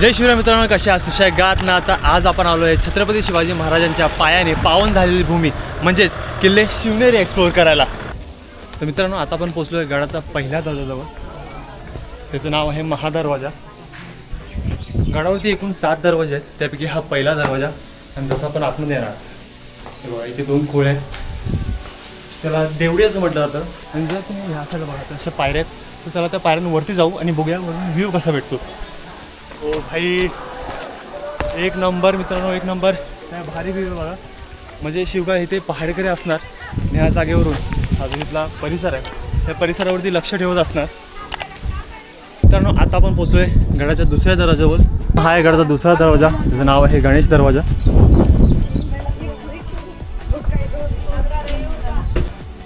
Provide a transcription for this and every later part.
जय शिवराय मित्रांनो कशा सुशाय गात ना आता आज आपण आलो आहे छत्रपती शिवाजी महाराजांच्या पायाने पावन झालेली भूमी म्हणजेच किल्ले शिवनेरी एक्सप्लोअर करायला. तर मित्रांनो आता आपण पोचलो आहे गडाचा पहिल्या दरवाजाजवळ त्याचं नाव आहे महादरवाजा गडावरती एकूण सात दरवाजे आहेत. त्यापैकी हा पहिला दरवाजा आणि जसं आपण आतमध्ये येणार बघा इथे दोन खोळे आहेत. त्याला देवडी असं म्हटलं जातं. आणि जर तुम्ही ह्या साईडला बघा तशा पायऱ्या आहेत. तर चला त्या पायऱ्यांवरती जाऊ आणि बघूया वरून व्ह्यू कसा भेटतो. ओ भाई एक नंबर मित्रांनो एक नंबर. काय भारी व्ह्यू बघा. म्हणजे शिवगाळ इथे पहाडकरी असणार आणि ह्या जागेवरून हा इथला परिसर आहे. त्या परिसरावरती लक्ष ठेवत असणार. मित्रांनो आता आपण पोचलो आहे गडाच्या दुसऱ्या दरवाजावर. हा आहे गडाचा दुसरा दरवाजा त्याचं नाव आहे गणेश दरवाजा.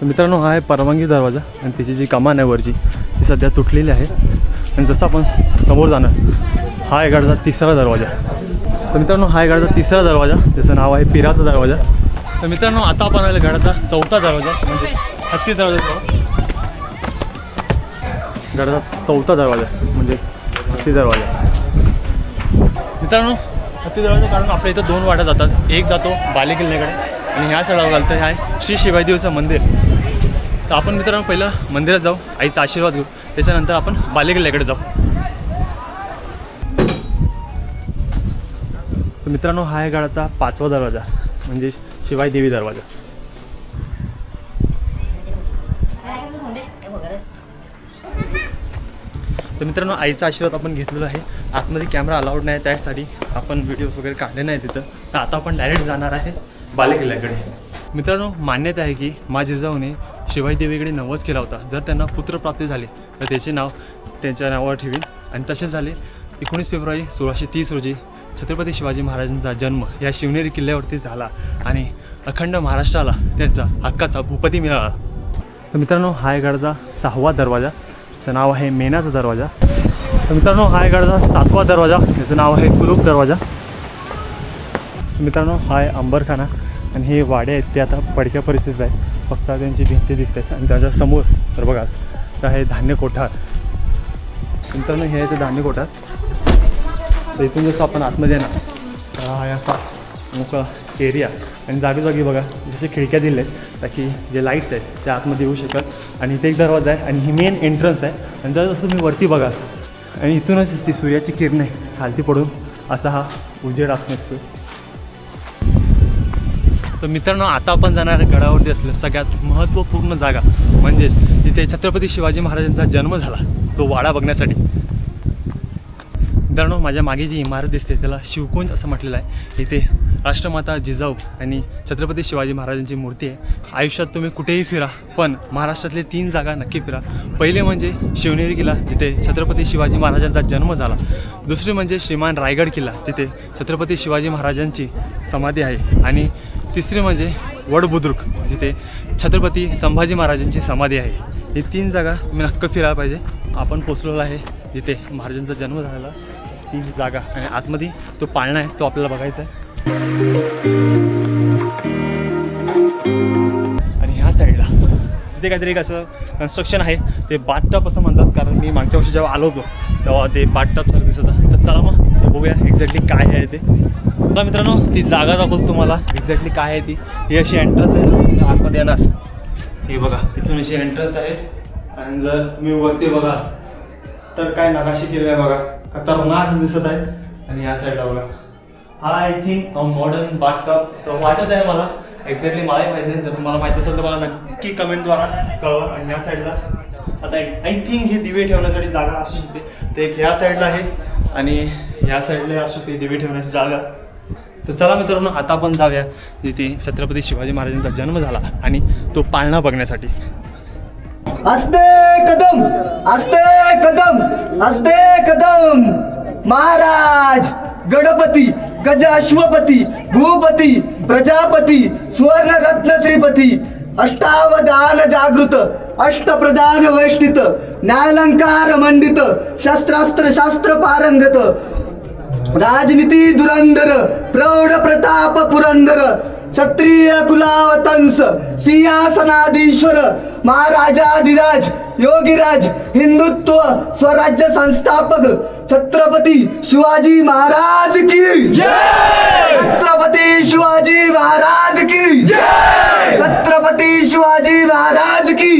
मित्रांनो हा आहे परवानगी दरवाजा आणि त्याची जी कमान आहे वरची ती सध्या तुटलेली आहे. आणि जसं आपण समोर जाणार हा आहे गडाचा तिसरा दरवाजा. तर मित्रांनो हा आहे गडाचा तिसरा दरवाजा. त्याचं नाव आहे पिराचा दरवाजा. तर मित्रांनो आता आपण आलो गडाचा चौथा दरवाजा म्हणजे हत्ती दरवाजा गडाचा चौथा दरवाजा म्हणजे हत्ती दरवाजा. मित्रांनो हत्ती दरवाजा कारण आपल्या इथं दोन वाटा जातात. एक जातो बाले किल्ल्याकडे आणि ह्या सडावर घालतं हे आहे श्री शिवाजी देवीचं मंदिर. तर आपण मित्रांनो पहिलं मंदिरात जाऊ आईचा आशीर्वाद घेऊ. त्याच्यानंतर आपण बाले किल्ल्याकडे जाऊ. मित्रांनो हा आहे गडाचा पाचवा दरवाजा म्हणजे शिवाय देवी दरवाजा. तर मित्रांनो आईचा आशीर्वाद आपण घेतलेला आहे. आतमध्ये कॅमेरा अलाउड नाही त्यासाठी आपण व्हिडिओज वगैरे काढले नाही तिथं. तर आता आपण डायरेक्ट जाणार आहे बालेकिल्ल्याकडे. मित्रांनो मान्यता आहे की मा जिजाऊने शिवाईदेवीकडे नवस केला होता. जर त्यांना पुत्रप्राप्ती झाली तर त्याचे नाव त्यांच्या नावावर ठेवील आणि तसे झाले एकोणीस फेब्रुवारी सोळाशे तीस रोजी छत्रपती शिवाजी महाराजांचा जन्म या शिवनेरी किल्ल्यावरती झाला आणि अखंड महाराष्ट्राला त्यांचा हक्काचा भूपती मिळाला. तर मित्रांनो हा सहावा दरवाजा. त्याचं नाव आहे मेनाचा दरवाजा. तर मित्रांनो हा सातवा दरवाजा. त्याचं नाव आहे कुलूप दरवाजा. मित्रांनो हा आहे अंबरखाना आणि हे वाडे आहेत. ते आता पडक्या परिस्थितीत आहेत. फक्त त्यांची भिंती दिसत आहेत आणि त्याच्यासमोर तर बघा तर आहे धान्य कोठार. मित्रांनो हे आहे ते धान्य कोठार. तर इथून जसं आपण आतमध्ये येणार हा असा मोकळा एरिया आणि जागोजागी बघा जसे खिडक्या दिल्या आहेत ताकी जे लाईट्स आहेत त्या आतमध्ये येऊ शकत. आणि इथे एक दरवाजा आहे आणि ही मेन एंट्रन्स आहे. आणि जर जसं तुम्ही वरती बघा आणि इथूनच ती सूर्याची किरणे खालती पडून असा हा उजेड आतून असतो तर मित्रांनो आता आपण जाणार गडावरती असलं सगळ्यात महत्त्वपूर्ण जागा. म्हणजेच तिथे छत्रपती शिवाजी महाराजांचा जन्म झाला तो वाडा बघण्यासाठी. मित्रांनो माझ्या मागे जी इमारत दिसते त्याला शिवकुंज असं म्हटलेलं आहे. इथे राष्ट्रमाता जिजाऊ आणि छत्रपती शिवाजी महाराजांची मूर्ती आहे. आयुष्यात तुम्ही कुठेही फिरा पण महाराष्ट्रातले तीन जागा नक्की फिरा. पहिले म्हणजे शिवनेरी किल्ला जिथे छत्रपती शिवाजी महाराजांचा जन्म झाला. दुसरी म्हणजे श्रीमान रायगड किल्ला जिथे छत्रपती शिवाजी महाराजांची समाधी आहे. आणि तिसरी म्हणजे वडबुद्रुक जिथे छत्रपती संभाजी महाराजांची समाधी आहे. ही तीन जागा तुम्ही नक्क फिरायला पाहिजे. आपण पोचलेलो आहे जिथे महाराजांचा जन्म झालेला. ती जागा आणि आतमध्ये तो पाळणा आहे तो आपल्याला बघायचा आहे. आणि ह्या साईडला तिथे काहीतरी एक असं कन्स्ट्रक्शन आहे ते बाटटप असं म्हणतात. कारण मी मागच्या वर्षी जेव्हा आलो होतो तेव्हा ते बाटटप सारखं दिसत तर चला मग ते बघूया एक्झॅक्टली काय आहे ते. बघा मित्रांनो ती जागा दाखवतो तुम्हाला. एक्झॅक्टली काय आहे ती. ही अशी एंट्रन्स आहे. आतमध्ये येणार. हे बघा तिथून अशी एंट्रन्स आहे. आणि जर तुम्ही वरती बघा तर काय नकाशी केलेलं आहे बघा. खतरनाक दिसत आहे. आणि या साईडला बघा. हा आय थिंक मॉडर्न बाथटब असं वाटत आहे मला. एक्झॅक्टली मलाही माहिती नाही. जर तुम्हाला माहिती असेल तर मला नक्की कमेंटद्वारा कळवा. आणि या साईडला आता एक आय थिंक हे दिवे ठेवण्यासाठी जागा असू शकते. ते एक ह्या साईडला आहे. आणि ह्या साईडला असू शकते दिवे ठेवण्याची जागा. तर चला मित्रांनो आता आपण जाऊया जिथे छत्रपती शिवाजी महाराजांचा जन्म झाला आणि तो पाळणा बघण्यासाठी. असते कदम असते कदम असते कदम। महाराज गणपती गज अश्वपती भूपती प्रजापती सुवर्ण रत्न श्रीपती अष्टावधान जागृत अष्टप्रधान वैष्टित न्यायालंकार मंडित शस्त्रास्त्र शास्त्र पारंगत राजनीती धुरंधर प्रौढ प्रताप पुरंदर क्षत्रिय कुलावतंस सिंहासनाधीश्वर महाराजाधिराज योगीराज हिंदुत्व स्वराज्य संस्थापक छत्रपती शिवाजी महाराज की छत्रपती शिवाजी महाराज की छत्रपती शिवाजी महाराज की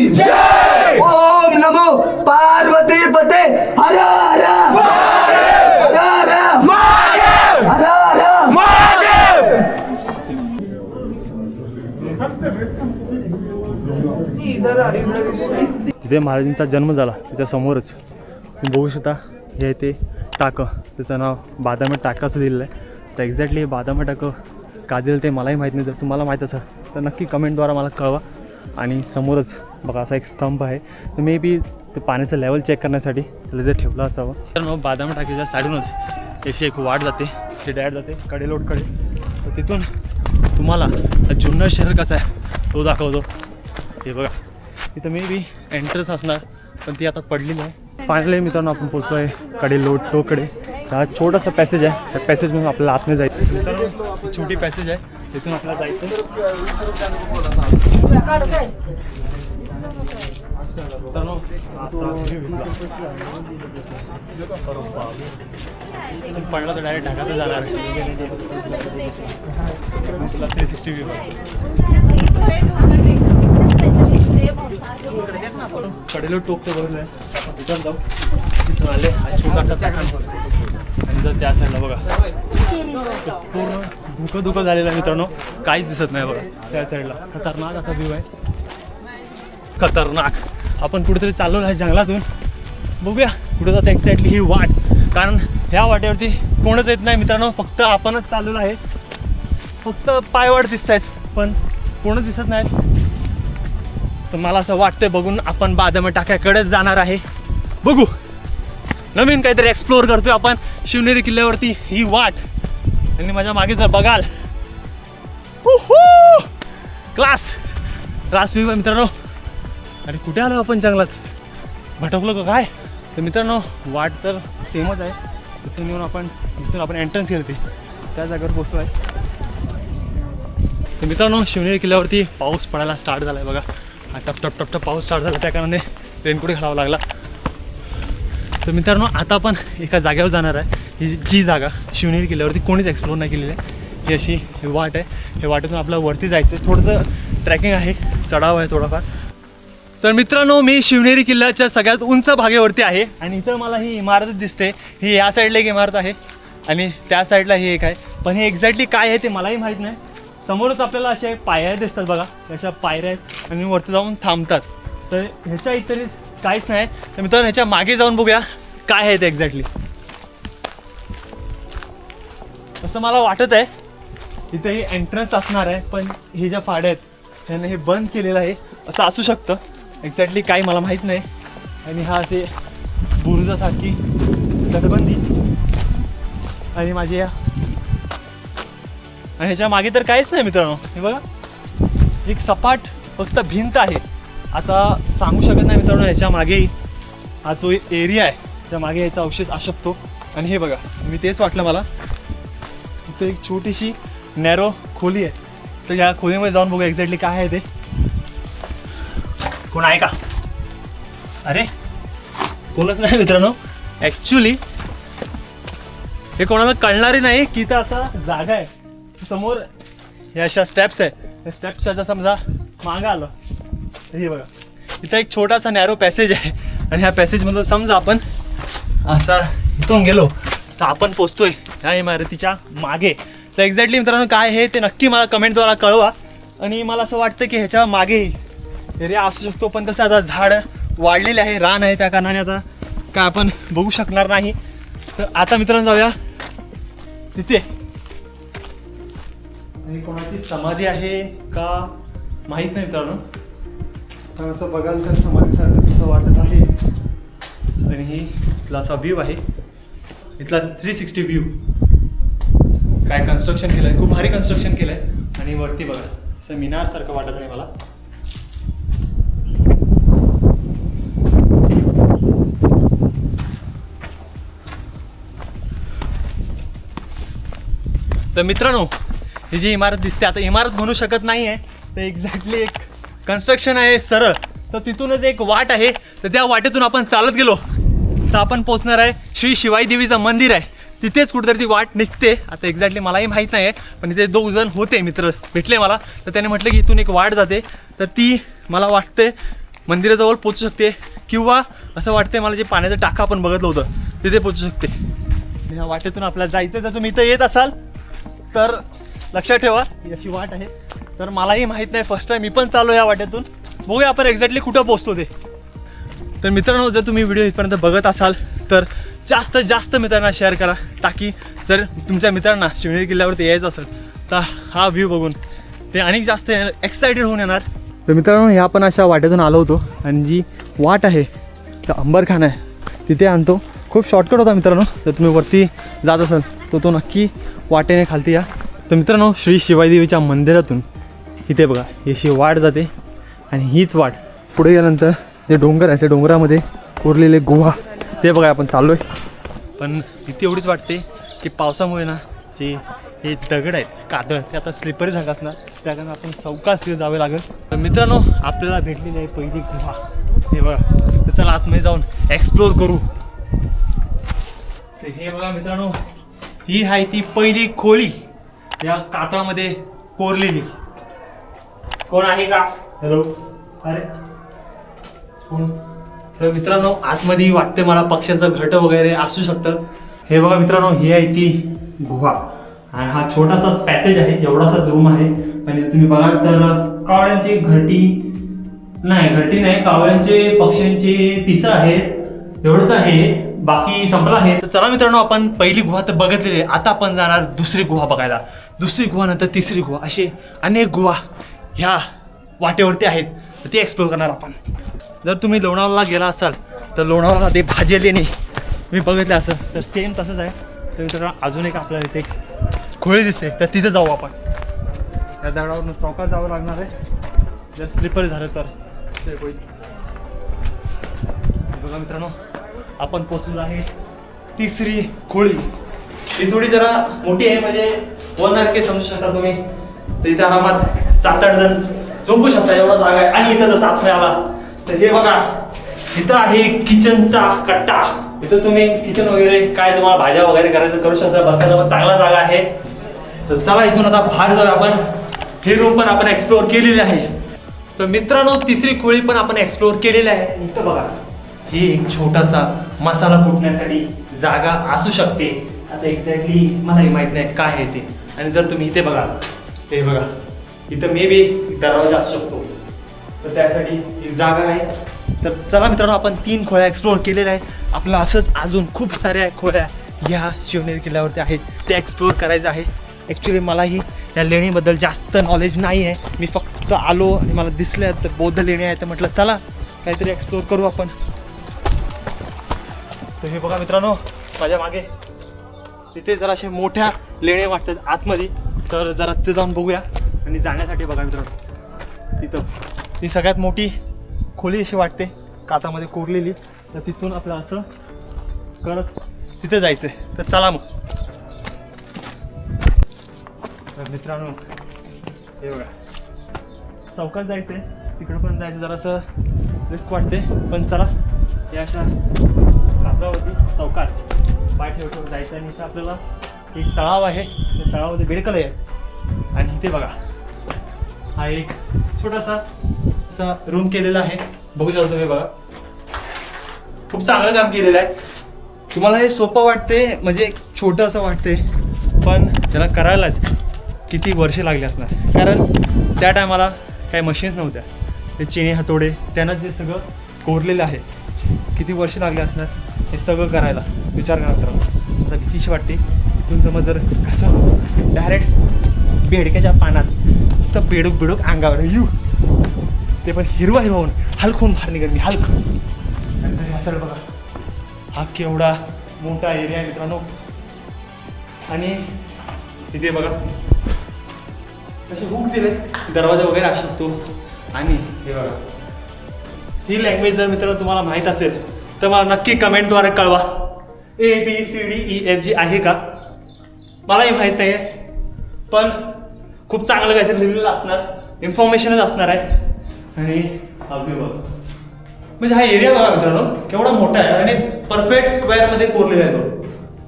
जिथे महाराजांचा जन्म झाला त्याच्यासमोरच तुम्ही बघू शकता हे आहे ते टाकं. त्याचं नाव बादामी टाका असं दिलेलं आहे. तर एक्झॅक्टली बादामी टाकं का दिलं ते मलाही माहीत नाही. जर तुम्हाला माहीत असेल तर नक्की कमेंटद्वारा मला कळवा. आणि समोरच बघा असा एक स्तंभ आहे. तर मे बी ते पाण्याचं लेवल चेक करण्यासाठी त्याला ते ठेवलं असावं. तर मग बादामी टाकीच्या साईडूनच त्याची एक वाट जाते. ते डायरेक्ट जाते कडेलोटकडे तर तिथून तुम्हाला जुन्नर शहर कसं आहे तो दाखवतो. हे बघा. इथं मे बी एंट्रन्स असणार पण ती आता पडली नाही फायनली मित्रांनो आपण पोचलो आहे कडे लोट टोकडे. हा छोटासा पॅसेज आहे. त्या पॅसेजमधून आपल्याला आतमध्ये जायचं मित्रांनो छोटी पॅसेज आहे. तिथून आपल्याला जायचं. पडला तर डायरेक्ट ढगातच जाणार थ्री सिक्स्टी व्ह्यू कडेलो टोक तर बघलं आपण तिथं जाऊ. तिथून आले. हा छोटासा पॅटर्न. आणि जर त्या साईडला बघा. पूर्ण धुकं धुकं झालेलं आहे मित्रांनो. काहीच दिसत नाही बघा. त्या साईडला खतरनाक असा व्ह्यू आहे. खतरनाक. आपण कुठेतरी चाललो आहे जंगलातून. बघूया. कुठं जातं एक्झॅक्टली ही वाट. कारण ह्या वाटेवरती कोणच येत नाही मित्रांनो. फक्त आपणच चाललेलो आहे. फक्त पायवाट दिसत आहेत पण कोणच दिसत नाहीत. तर मला असं वाटतंय बघून आपण बादामी टाक्याकडेच जाणार आहे. बघू. नवीन काहीतरी एक्सप्लोअर करतोय आपण. शिवनेरी किल्ल्यावरती ही वाट. आणि माझ्या मागे जर बघाल. क्लास क्लास मी मित्रांनो. अरे कुठे आलो आपण जंगलात? भटकलो का काय? तर मित्रांनो वाट तर सेमच आहे. तिथून येऊन आपण तिथून आपण एंट्रन्स केली होती त्या जागेवर पोचलो आहे तर मित्रांनो शिवनेरी किल्ल्यावरती पाऊस पडायला स्टार्ट झाला आहे बघा. आणि टप टप टप टप पाऊस स्टार्ट झाला. त्या कारणाने रेनकोट घालावा लागला? तर मित्रांनो आता आपण एका जागेवर जाणार आहे. ही जी जागा शिवनेरी किल्ल्यावरती कोणीच एक्सप्लोर नाही केलेली आहे. ही अशी वाट आहे. हे वाटेतून आपल्याला वरती जायचं आहे थोडंसं ट्रॅकिंग आहे. चढाव आहे थोडाफार. तर मित्रांनो मी शिवनेरी किल्ल्याच्या सगळ्यात उंच भागेवरती आहे. आणि इथं मला ही इमारत दिसते. ही या साईडला एक इमारत आहे. आणि त्या साईडला ही एक आहे. पण हे एक्झॅक्टली काय आहे ते मलाही माहीत नाही. समोरच आपल्याला अशा पायऱ्या दिसतात बघा. अशा पायऱ्या आहेत आणि वरती जाऊन थांबतात. तर ह्याच्या इतर काहीच नाही तर मित्रांनो ह्याच्या मागे जाऊन बघूया काय आहे ते एक्झॅक्टली असं मला वाटत आहे इथे हे एंट्रन्स असणार आहे पण हे ज्या फाड्या आहेत ह्यानं हे बंद केलेलं आहे. असं असू शकतं. एक्झॅक्टली काही मला माहीत नाही. आणि हा असे बुरुजासारखी तटबंदी. आणि माझी या आणि ह्याच्या मागे तर काहीच नाही मित्रांनो. हे बघा. एक सपाट फक्त भिंत आहे. आता सांगू शकत नाही मित्रांनो ह्याच्या मागे हा जो एरिया आहे त्या मागे याचा अवशेष असू शकतो. आणि हे बघा मी तेच वाटलं मला. इथे एक छोटीशी नॅरो खोली आहे. तर या खोलीमध्ये जाऊन बघू एक्झॅक्टली काय आहे ते. कोण आहे का? अरे कोणच नाही मित्रांनो. ॲक्च्युली हे कोणाला कळणारही नाही की तर असा जागा आहे. समोर या अशा स्टेप्स आहे. त्या स्टेप्सच्या जर समजा मागं आलं. तर हे बघा. इथं एक छोटासा नॅरो पॅसेज आहे. आणि ह्या पॅसेजमधून समजा आपण असा इथून गेलो तर आपण पोचतोय ह्या इमारतीच्या मागे. तर एक्झॅक्टली मित्रांनो काय आहे ते नक्की मला कमेंटद्वारा कळवा. आणि मला असं वाटतं की ह्याच्या मागे एरिया असू शकतो पण कसं आता झाड वाढलेले आहे रान आहे त्या कारणाने आता काय आपण बघू शकणार नाही. तर आता मित्रांनो जाऊया. तिथे. आणि कोणाची समाधी आहे का माहीत नाही मित्रांनो. पण असं बघाल तर समाधीसारखं असं वाटत आहे. आणि ही इथला असा व्ह्यू आहे. इथला थ्री सिक्स्टी व्ह्यू काय कन्स्ट्रक्शन केलं आहे खूप भारी कन्स्ट्रक्शन केलं आहे आणि वरती बघा असं मिनारसारखं वाटत आहे मला. तर मित्रांनो ही जी इमारत दिसते आता इमारत म्हणू शकत नाही आहे तर एक्झॅक्टली एक कन्स्ट्रक्शन आहे सरळ. तर तिथूनच एक वाट आहे तर त्या वाटेतून आपण चालत गेलो. तर आपण पोचणार आहे श्री शिवाई देवीचं मंदिर आहे. तिथेच कुठेतरी ती वाट निघते. आता एक्झॅक्टली मलाही माहीत नाही आहे पण इथे दोघ जण होते मित्र भेटले मला. तर त्याने म्हटलं की इथून एक वाट जाते. तर ती मला वाटते मंदिराजवळ पोचू शकते किंवा असं वाटते मला जे पाण्याचं टाका आपण बघितलं होतं तिथे पोचू शकते. ह्या वाटेतून आपल्याला जायचं जर तुम्ही इथं येत असाल तर लक्षात ठेवा. ही अशी वाट आहे. तर मलाही माहीत नाही फर्स्ट टाईम मी पण चालू या वाटेतून. बघूया आपण एक्झॅक्टली कुठं पोचतो ते. तर मित्रांनो जर तुम्ही व्हिडिओ इथपर्यंत बघत असाल तर जास्त जास्त मित्रांना शेअर करा. ताकी जर तुमच्या मित्रांना शिवनेरी किल्ल्यावरती यायचं असेल तर हा व्ह्यू बघून ते अनेक जास्त एक्सायटेड होऊन येणार. तर मित्रांनो ह्या पण अशा वाटेतून आलो होतो. आणि जी वाट आहे तर अंबरखाना आहे. तिथे आणतो. खूप शॉर्टकट होता मित्रांनो. जर तुम्ही वरती जात असाल तर तो नक्की वाटेने खालती या. तर मित्रांनो श्री शिवाईदेवीच्या मंदिरातून इथे बघा अशी वाट जाते आणि हीच वाट पुढे गेल्यानंतर जे डोंगर आहे त्या डोंगरामध्ये कोरलेले गुहा ते बघा आपण चाललो आहे पण भीती एवढीच वाटते की पावसामुळे ना जे हे दगड आहेत कादळ ते आता स्लिपरी झालं असणार. त्या कारण आपण चौकास तिथे जावे लागेल. तर मित्रांनो आपल्याला भेटलेली आहे पहिली गुहा. हे बघा तर चला आतमध्ये जाऊन एक्सप्लोर करू. तर हे बघा मित्रांनो ही आहे ती पहिली खोळी या कातळामध्ये कोरलेली कोण आहे का? हॅलो अरे. कोण? तर मित्रांनो आतमध्ये वाटते मला पक्ष्यांचं घट वगैरे असू शकतं. हे बघा मित्रांनो ही आहे ती गुहा. आणि हा छोटासा पॅसेज आहे एवढासाच रूम आहे. आणि तुम्ही बघाल तर कावळ्यांची घरटी नाही घरटी नाही कावळ्यांचे पक्ष्यांचे पिसं आहेत. एवढंच आहे. बाकी संपलं आहे. तर चला मित्रांनो आपण पहिली गुहा तर बघितलेली आहे. आता आपण जाणार दुसरी गुहा बघायला. दुसरी गुहा नंतर तिसरी गुहा. असे अनेक गुहा ह्या वाटेवरती आहेत. तर ते एक्सप्लोर करणार आपण. जर तुम्ही लोणावळ्याला गेला असाल तर लोणावळाला ते भाजेले नाही मी बघितलं असेल तर सेम तसंच आहे. तर मित्रांनो अजून एक आपल्याला इथे एक खोळी दिसते. तर तिथं जाऊ आपण. त्या दगडावरून चौकात जावं लागणार आहे. जर स्लिपर झालं तर. ते होईल. बघा मित्रांनो आपण पोचलो आहे तिसरी खोळी ही थोडी जरा मोठी आहे म्हणजे वन आर के समजू शकता तुम्ही. तर इथे आरामात सात आठ जण झोपू शकता एवढा जागा आहे. आणि इथं जसं नाही आला तर हे बघा इथं आहे किचनचा कट्टा. इथं तुम्ही किचन वगैरे काय तुम्हाला भाज्या वगैरे करायचं करू शकता बसायला पण चांगला जागा आहे. तर चला इथून आता बाहेर जाऊया आपण. हे रूम पण आपण एक्सप्लोअर केलेले आहे. तर मित्रांनो तिसरी खोळी पण आपण एक्सप्लोअर केलेली आहे. इथं बघा ही एक छोटासा मसाला कुटण्यासाठी जागा असू शकते. आता एक्झॅक्टली मलाही माहीत नाही काय आहे ते. आणि जर तुम्ही इथे बघा ते बघा. इथं मे बी दरवाजा असू शकतो. तर त्यासाठी ही जागा आहे. तर चला मित्रांनो आपण तीन खोळ्या एक्सप्लोअर केलेल्या आहे आपल्याला असंच अजून खूप साऱ्या खोळ्या ह्या शिवनेरी किल्ल्यावरती आहेत. ते एक्सप्लोअर करायचं आहे. ॲक्च्युली मलाही या लेणीबद्दल जास्त नॉलेज नाही आहे. मी फक्त आलो आणि मला दिसल्या तर बौद्ध लेणी आहे. तर म्हटलं चला काहीतरी एक्सप्लोअर करू आपण. तर हे बघा मित्रांनो माझ्या मागे तिथे जरा असे मोठ्या लेण्या वाटतात आतमध्ये. तर जरा तिथे जाऊन बघूया आणि जाण्यासाठी बघा मित्रांनो. तिथं. ती सगळ्यात मोठी खोली अशी वाटते कातामध्ये कोरलेली. तर तिथून आपलं असं करत तिथे जायचं आहे तर चला मग. तर मित्रांनो हे बघा. चौकात जायचं आहे तिकडं पण जायचं जरासं रिस्क वाटते. पण चला या अशा कात्रावरती चौकास पाय ठेव ठेवून जायचं आणि इथं आपल्याला. एक तळाव आहे. त्या तळावामध्ये बेडकल आहे. आणि इथे बघा हा एक छोटासा असा रूम केलेला आहे. बघू शकता तुम्ही बघा. खूप चांगलं काम केलेलं आहे. तुम्हाला हे सोपं वाटते म्हणजे छोटं असं वाटते पण त्याला करायलाच किती वर्षे लागली असणार. कारण त्या टायमाला काही मशीन्स नव्हत्या. ते चिनी हातोडे त्यांना जे सगळं कोरलेलं आहे किती वर्ष लागले असणार? हे सगळं करायला विचार करा करा आता भीतीशी वाटते. इथून समज जर कसं डायरेक्ट बेडक्याच्या पानात नुसतं बेडूक बेडूक अंगावर यू. ते पण हिरवा हिरवा होऊन हलक होऊन बाहेर निघत मी हलक. आणि असेल बघा. हा केवढा मोठा एरिया आहे मित्रांनो. आणि तिथे बघा. कसे हुक दिले. दरवाजा वगैरे असू शकतो. आणि हे बघा. ही लँग्वेज जर मित्रांनो तुम्हाला माहीत असेल तर मला नक्की कमेंटद्वारे कळवा. A B C D E F G आहे का? मलाही माहीत नाही आहे पण खूप चांगलं काहीतरी लिहिलेलं असणार. इन्फॉर्मेशनच असणार आहे. आणि अगदी बघ. म्हणजे हा एरिया बघा मित्रांनो केवढा मोठा आहे आणि परफेक्ट स्क्वेअरमध्ये कोरलेला आहे तो.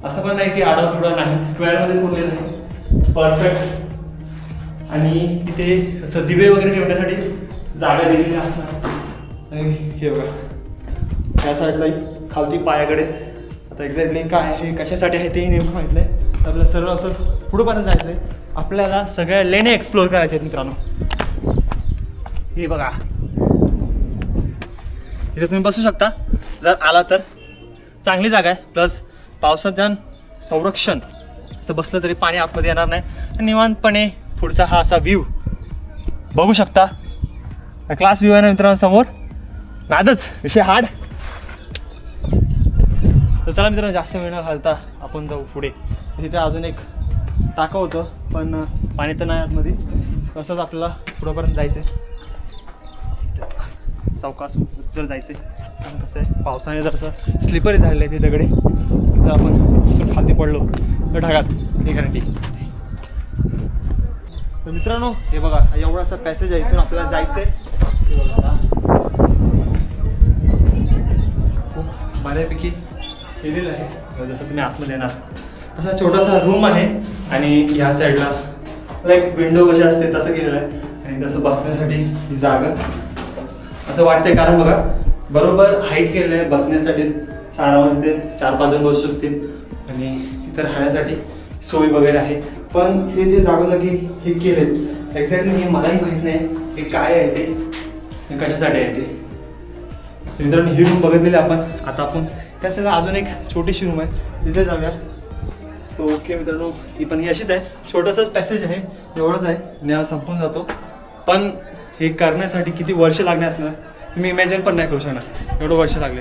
असं पण नाही की आडा थोडा नाही स्क्वेअरमध्ये कोरलेला आहे. परफेक्ट आणि तिथे असं दिवे वगैरे ठेवण्यासाठी जागा दिलेली असणार. आणि हे बघा. त्या साईडला खालती पायाकडे. आता एक्झॅक्टली काय आहे कशासाठी आहे तेही नेमकं माहीत नाही. तर आपल्याला सर्व असं पुढंपर्यंत जायचं आहे आपल्याला सगळ्या लेणे एक्सप्लोअर करायचे आहेत मित्रांनो. हे बघा. तिथे तुम्ही बसू शकता. जर आला तर. चांगली जागा आहे. प्लस पावसाच्या संरक्षण. असं बसलं तरी पाणी आतमध्ये येणार नाही. आणि निवांतपणे पुढचा हा असा व्ह्यू बघू शकता. क्लास व्ह्यू आहे ना मित्रांनो समोर नादच. विषय हार्ड तर चला मित्रांनो जास्त वेळ न घालता आपण जाऊ पुढे. तिथे अजून एक टाकं होतं पण पाणी तर नाही आतमध्ये. तसंच आपल्याला पुढंपर्यंत जायचं आहे चौकास जर जायचं आहे कारण कसं आहे पावसाने जर असं स्लिपरी झालेलं आहे ते दगडे जर आपण बसून खाली पडलो तर ढगात हे गॅरंटी तर मित्रांनो हे बघा एवढा एवढासा पॅसेज आहे इथून आपल्याला जायचं खूप बऱ्यापैकी केलेलं आहे. जसं तुम्ही आतमध्ये येणार. असा छोटासा रूम आहे आणि ह्या साईडला लाईक विंडो कशी असते तसं केलेलं आहे. आणि तसं बसण्यासाठी ही जागा. असं वाटतंय कारण बघा बरोबर हाईट केलेलं आहे बसण्यासाठी. आरामात चार पाच जण बसू शकतील. आणि इतर राहण्यासाठी सोय वगैरे आहे. पण हे जे जागोजागी हे केलेत एक्झॅक्टली हे मलाही माहीत नाही. हे काय आहे ते? कशासाठी आहे ते? मित्रांनो ही रूम बघितलेली आपण. आता आपण त्या सगळं अजून एक छोटीशी रूम आहे. तिथे जाऊया. तो ओके मित्रांनो ही पण ही अशीच आहे. छोटंसंच पॅसेज आहे. एवढंच आहे. आणि हा संपून जातो. पण हे करण्यासाठी किती वर्ष लागणे असणार? तुम्ही इमॅजिन पण नाही करू शकणार. एवढं वर्ष लागले.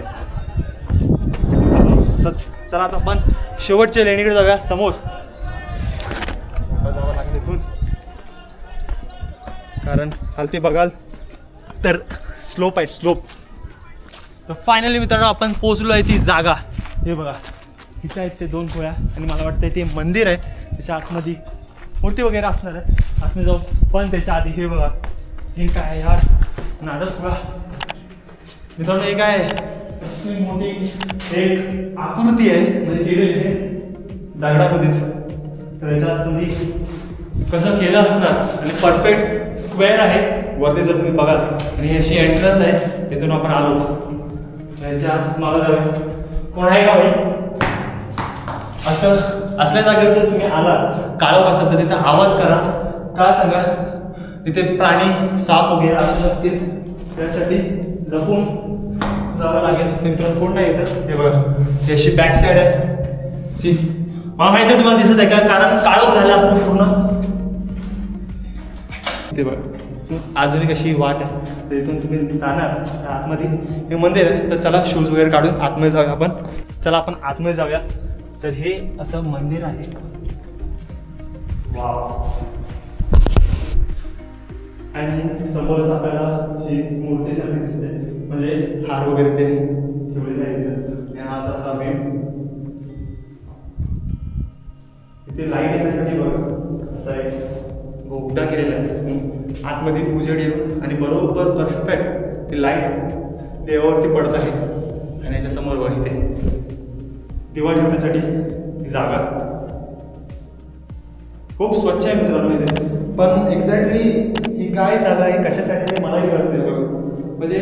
असंच चला आता आपण शेवटच्या लेणीकडे जाऊया. समोर. जावं लागेल इथून. कारण खालती बघाल तर स्लोप आहे स्लोप तर फायनली मित्रांनो आपण पोहोचलो आहे ती जागा. हे बघा तिथे आहेत ते दोन खोळ्या आणि मला वाटतं ते मंदिर आहे. त्याच्या आतमध्ये मूर्ती वगैरे असणार आहे. आतमध्ये जाऊ पण त्याच्या आधी हे बघा. हे काय यार? नाडच खोळा मित्रांनो हे काय आहे? मोठी एक आकृती आहे. म्हणजे केलेली आहे. दगडामध्येच तर याच्या कसं केलं असणार? आणि परफेक्ट स्क्वेअर आहे. वरती जर तुम्ही बघाल आणि ही अशी एंट्रन्स आहे तिथून आपण आलो. त्याच्या मागं जाऊया कोण आहे का भाई असं असल्या जागेवर जर तुम्ही आला काळोख असाल तर तिथे आवाज करा. का सांगा? तिथे प्राणी साप वगैरे असू शकतील. त्यासाठी जपून जावं लागेल. ते मित्रांनो कोण नाही येतं हे बघा ही अशी बॅक साईड आहे. ची मला माहिती आहे तुम्हाला दिसत आहे का? कारण काळोख झालं असं पूर्ण. ते बघा. अजून एक अशी वाट आहे? तर इथून तुम्ही जाणार आतमध्ये. हे मंदिर आहे तर चला शूज वगैरे काढून आतमध्ये जाऊया आपण. चला आपण आतमध्ये जाऊया. तर हे असं मंदिर आहे. वा आणि समोरच आपल्याला जी मूर्ती सारखी दिसते म्हणजे हार वगैरे ते ठेवलेले आहेत आणि हा तसा मेन इथे लाइट येण्यासाठी बघा. असा एक बोगदा केलेला आहे. आतमध्ये उजेड येऊन आणि बरोबर परफेक्ट ती लाइट देवावरती पडत आहे आणि याच्यासमोर समोर इथे दिवा ठेवण्यासाठी जागा. खूप स्वच्छ आहे मित्रांनो इथे. पण एक्झॅक्टली ही काय जागा आहे कशासाठी ते मलाही कळत नाही म्हणजे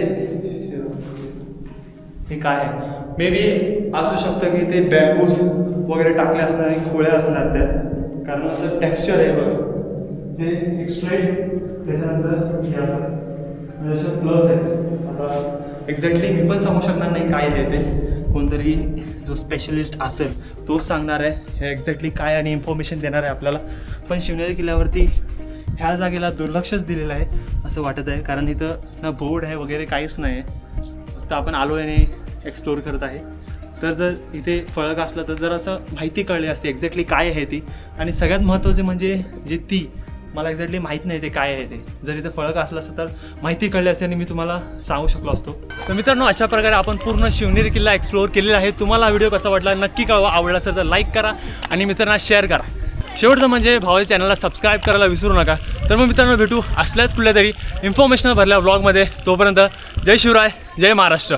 हे काय आहे? मे बी असू शकतं की ते बॅम्बूस वगैरे टाकले असणार आणि खोळ्या असणार त्यात. कारण असं टेक्स्चर आहे बघा. हे एक स्ट्रेट त्याच्यानंतर हे असं म्हणजे असं प्लस आहे आता एक्झॅक्टली मी पण सांगू शकणार नाही काय आहे ते. कोणतरी जो स्पेशलिस्ट असेल तोच सांगणार आहे हे एक्झॅक्टली काय आणि इन्फॉर्मेशन देणार आहे आपल्याला. पण शिवनेरी किल्ल्यावरती ह्या जागेला दुर्लक्षच दिलेलं आहे असं वाटत आहे. कारण इथं ना बोर्ड आहे वगैरे काहीच नाही आहे. फक्त आपण आलो आणि एक्सप्लोअर करत आहे. तर जर इथे फळक असलं तर जर असं माहिती कळली असते एक्झॅक्टली काय आहे ती. आणि सगळ्यात महत्त्वाचे म्हणजे जे ती मला एक्झॅक्टली माहीत नाही ते काय आहे ते. जर इथं फळक असलं असतं तर माहिती कळली असते आणि मी तुम्हाला सांगू शकलो असतो. तर मित्रांनो अशा प्रकारे आपण पूर्ण शिवनेरी किल्ला एक्सप्लोअर केलेला आहे. तुम्हाला व्हिडिओ कसा वाटला नक्की कळवा. आवडला असेल तर लाईक करा आणि मित्रांना शेअर करा. शेवटचं म्हणजे भावाच्या चॅनलला सबस्क्राईब करायला विसरू नका. तर मग मित्रांनो भेटू असल्याच कुठल्या तरी इन्फॉर्मेशन भरल्या ब्लॉगमध्ये तोपर्यंत जय शिवराय जय महाराष्ट्र.